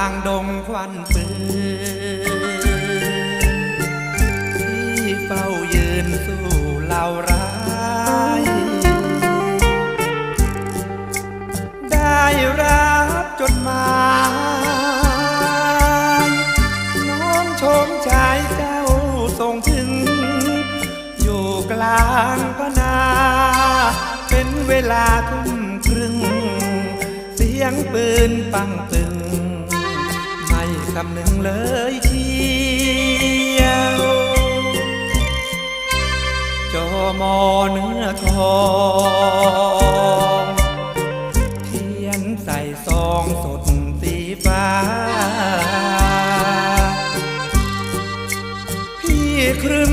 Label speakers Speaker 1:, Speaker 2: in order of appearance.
Speaker 1: างดงควันปืนที่เฝ้ายืนสู้เหล่าร้าย ได้รับจดหมายน้องชมชายเจ้าส่งถึง อยู่กลางพนา เป็นเวลาทุ่มครึ่งเสียงปืนปังตึง คำหนึ่งเลยเชียวจอมอเนื้อทองเทียนใส่ซองสดสีฟ้า พี่ครึ่ง